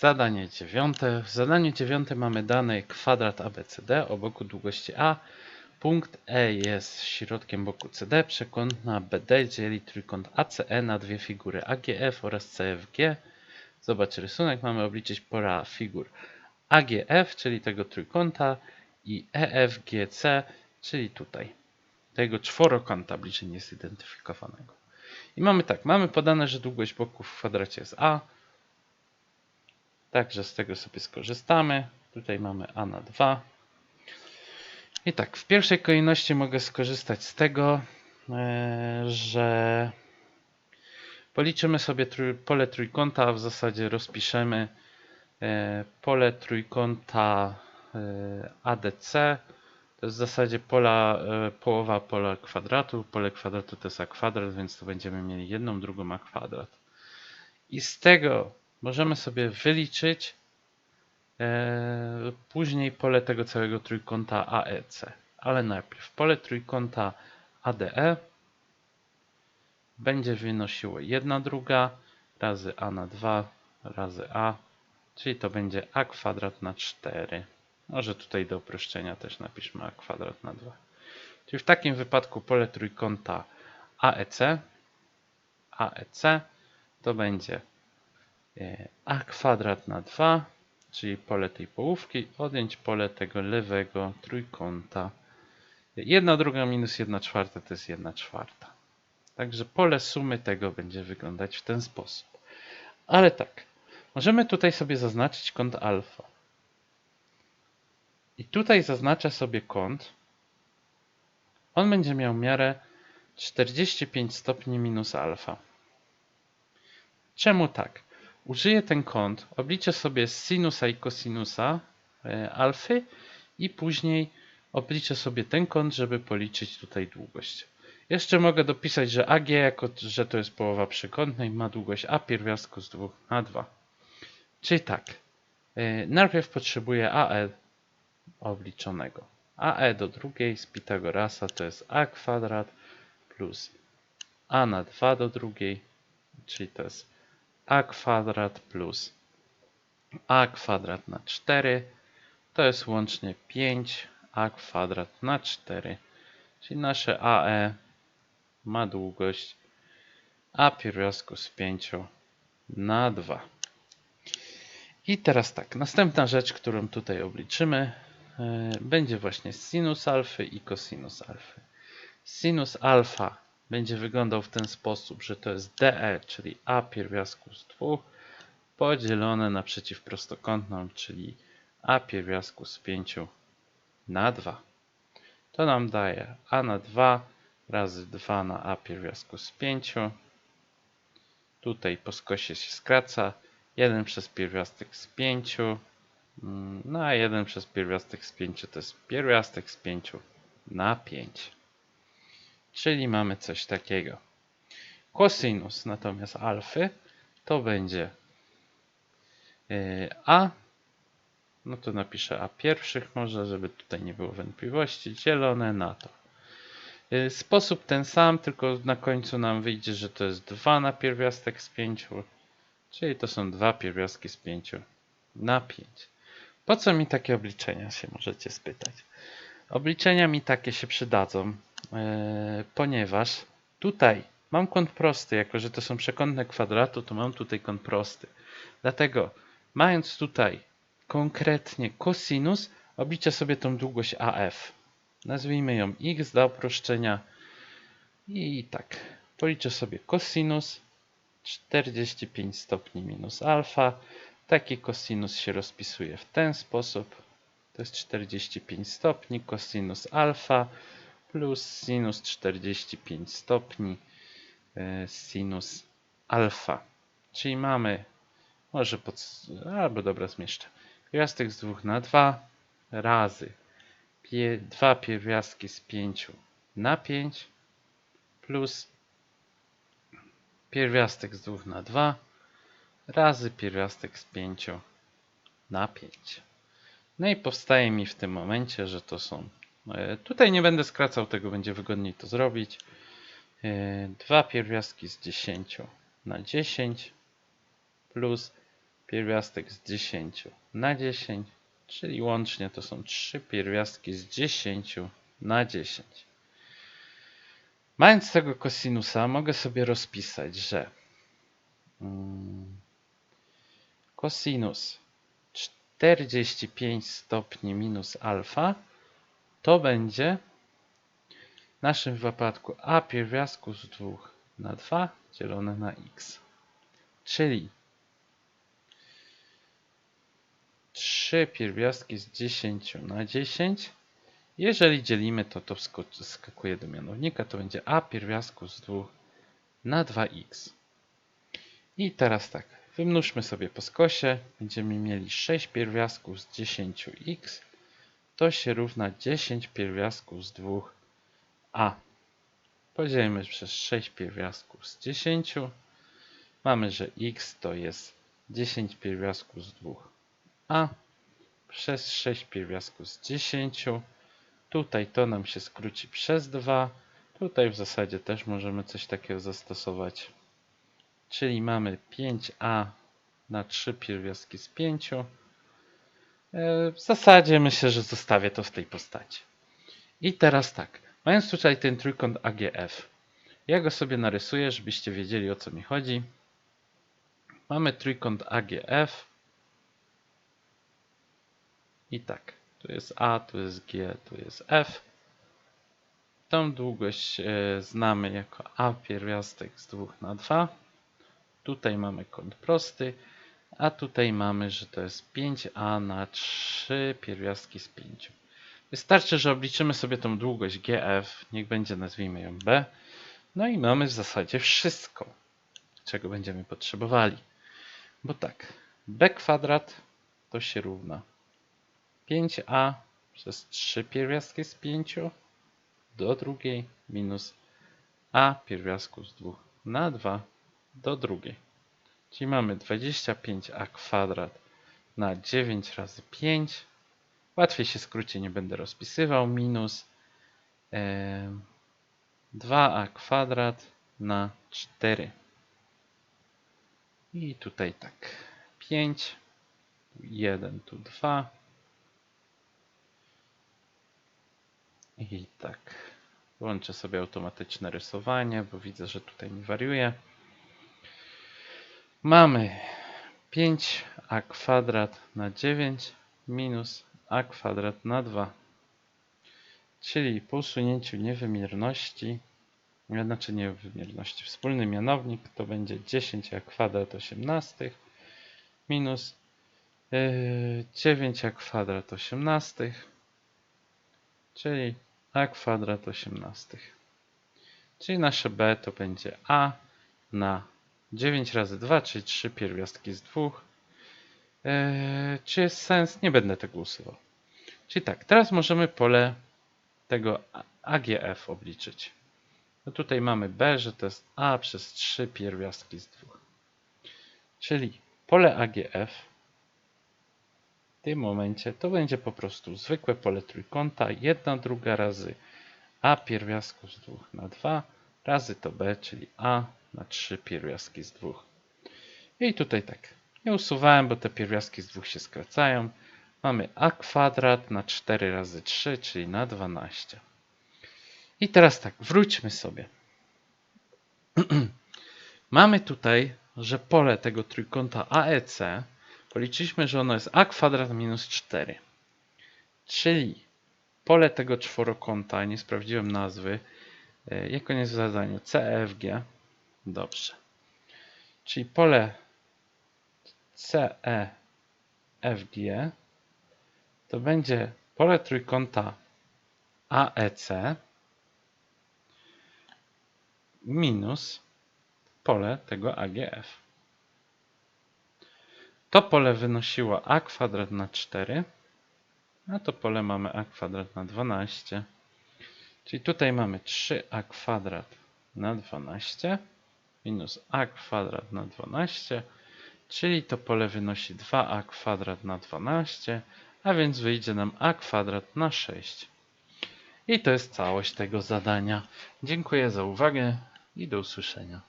Zadanie dziewiąte. W zadaniu dziewiątym mamy dane kwadrat ABCD o boku długości A. Punkt E jest środkiem boku CD. Przekątna BD dzieli trójkąt ACE na dwie figury AGF oraz CFG. Zobacz rysunek. Mamy obliczyć pola figur AGF, czyli tego trójkąta i EFGC, czyli tutaj tego czworokąta bliżej niezidentyfikowanego. I mamy tak, mamy podane, że długość boków w kwadracie jest A. Także z tego sobie skorzystamy. Tutaj mamy A na 2. I tak, w pierwszej kolejności mogę skorzystać z tego, e, że policzymy sobie pole trójkąta, a w zasadzie rozpiszemy e, pole trójkąta e, ADC. To jest w zasadzie pola, połowa pola kwadratu. Pole kwadratu to jest a kwadrat, więc to będziemy mieli jedną drugą a kwadrat. I z tego możemy sobie wyliczyć e, później pole tego całego trójkąta AEC. Ale najpierw pole trójkąta ADE będzie wynosiło 1 druga razy a na 2 razy a, czyli to będzie a kwadrat na 4. Może tutaj do uproszczenia też napiszmy a kwadrat na 2. Czyli w takim wypadku pole trójkąta AEC, AEC to będzie a kwadrat na 2, czyli pole tej połówki, odjąć pole tego lewego trójkąta. 1 druga minus 1 czwarta to jest 1 czwarta. Także pole sumy tego będzie wyglądać w ten sposób. Ale tak, możemy tutaj sobie zaznaczyć kąt alfa. I tutaj zaznaczę sobie kąt. On będzie miał miarę 45 stopni minus alfa. Czemu tak? Użyję ten kąt, obliczę sobie sinusa i kosinusa e, alfy i później obliczę sobie ten kąt, żeby policzyć tutaj długość. Jeszcze mogę dopisać, że AG, jako że to jest połowa przekątnej, ma długość A pierwiastku z 2 na 2. Czyli tak, e, najpierw potrzebuję AE obliczonego. AE do drugiej z Pitagorasa to jest A kwadrat plus A na 2 do drugiej, czyli to jest A kwadrat plus A kwadrat na 4, to jest łącznie 5 A kwadrat na 4, czyli nasze AE ma długość A pierwiastku z 5 na 2. I teraz tak, następna rzecz, którą tutaj obliczymy, e, będzie właśnie sinus alfy i cosinus alfy. Sinus alfa będzie wyglądał w ten sposób, że to jest DE, czyli A pierwiastku z 2, podzielone na przeciwprostokątną, czyli A pierwiastku z 5 na 2. To nam daje A na 2 razy 2 na A pierwiastku z 5. Tutaj po skosie się skraca. 1 przez pierwiastek z 5. mm, No a 1 przez pierwiastek z 5 to jest pierwiastek z 5 na 5. Czyli mamy coś takiego. Cosinus natomiast alfy to będzie yy, A. No to napiszę A pierwszych może, żeby tutaj nie było wątpliwości. Dzielone na to. Yy, Sposób ten sam, tylko na końcu nam wyjdzie, że to jest 2 na pierwiastek z 5. Czyli to są dwa pierwiastki z 5 na 5. Po co mi takie obliczenia się możecie spytać? Obliczenia mi takie się przydadzą, ponieważ tutaj mam kąt prosty, jako że to są przekątne kwadratu, to mam tutaj kąt prosty. Dlatego mając tutaj konkretnie cosinus, obliczę sobie tą długość AF. Nazwijmy ją x dla uproszczenia. I tak, policzę sobie cosinus 45 stopni minus alfa. Taki cosinus się rozpisuje w ten sposób. To jest 45 stopni cosinus alfa plus sinus 45 stopni e, sinus alfa. Czyli mamy, może pod, albo dobra zmieszczę, pierwiastek z 2 na 2 razy pie, 2 pierwiastki z 5 na 5 plus pierwiastek z 2 na 2 razy pierwiastek z 5 na 5. No i powstaje mi w tym momencie, że to są. E, Tutaj nie będę skracał tego, będzie wygodniej to zrobić. E, Dwa pierwiastki z 10 na 10 plus pierwiastek z 10 na 10, czyli łącznie to są 3 pierwiastki z 10 na 10. Mając tego kosinusa, mogę sobie rozpisać, że mm, kosinus 45 stopni minus alfa to będzie w naszym wypadku a pierwiastku z 2 na 2 dzielone na x. Czyli 3 pierwiastki z 10 na 10. Jeżeli dzielimy to, to skakuje do mianownika, to będzie a pierwiastku z 2 na 2x. I teraz tak, wymnóżmy sobie po skosie. Będziemy mieli 6 pierwiastków z 10x. To się równa 10 pierwiastków z 2a. Podzielimy przez 6 pierwiastków z 10. Mamy, że x to jest 10 pierwiastków z 2a przez 6 pierwiastków z 10. Tutaj to nam się skróci przez 2. Tutaj w zasadzie też możemy coś takiego zastosować. Czyli mamy 5a na 3 pierwiastki z 5. E, W zasadzie myślę, że zostawię to w tej postaci. I teraz tak, mając tutaj ten trójkąt AGF, ja go sobie narysuję, żebyście wiedzieli o co mi chodzi. Mamy trójkąt AGF. I tak, tu jest A, tu jest G, tu jest F. Tą długość e, znamy jako A pierwiastek z 2 na 2. Tutaj mamy kąt prosty, a tutaj mamy, że to jest 5A na 3 pierwiastki z 5. Wystarczy, że obliczymy sobie tą długość GF, niech będzie nazwijmy ją B. No i mamy w zasadzie wszystko, czego będziemy potrzebowali. Bo tak, B kwadrat to się równa 5a przez 3 pierwiastki z 5 do drugiej minus a pierwiastku z 2 na 2 do drugiej. Czyli mamy 25a kwadrat na 9 razy 5. Łatwiej się skróci, nie będę rozpisywał. Minus em, 2a kwadrat na 4. I tutaj tak. 5, 1, tu 2. I tak. Włączę sobie automatyczne rysowanie, bo widzę, że tutaj mi wariuje. Mamy 5a kwadrat na 9 minus a kwadrat na 2. Czyli po usunięciu niewymierności, znaczy niewymierności, wspólny mianownik to będzie 10a kwadrat 18 minus yy, 9a kwadrat 18, czyli a kwadrat 18. Czyli nasze b to będzie a na 9 razy 2, czyli 3 pierwiastki z 2. Eee, czy jest sens? Nie będę tego usuwał. Czyli tak, teraz możemy pole tego AGF obliczyć. No tutaj mamy b, że to jest a przez 3 pierwiastki z 2. Czyli pole AGF w tym momencie to będzie po prostu zwykłe pole trójkąta, 1 druga razy a pierwiastku z 2 na 2 razy to b, czyli a na 3 pierwiastki z 2. I tutaj tak, nie usuwałem, bo te pierwiastki z 2 się skracają. Mamy a kwadrat na 4 razy 3, czyli na 12. I teraz tak, wróćmy sobie. Mamy tutaj, że pole tego trójkąta AEC policzyliśmy, że ono jest a kwadrat minus 4. Czyli pole tego czworokąta, nie sprawdziłem nazwy, e, jak on jest w zadaniu, CEFG. Dobrze. Czyli pole CEFG to będzie pole trójkąta AEC minus pole tego AGF. To pole wynosiło a kwadrat na 4, a to pole mamy a kwadrat na 12. Czyli tutaj mamy 3a kwadrat na 12 minus a kwadrat na 12, czyli to pole wynosi 2a kwadrat na 12, a więc wyjdzie nam a kwadrat na 6. I to jest całość tego zadania. Dziękuję za uwagę i do usłyszenia.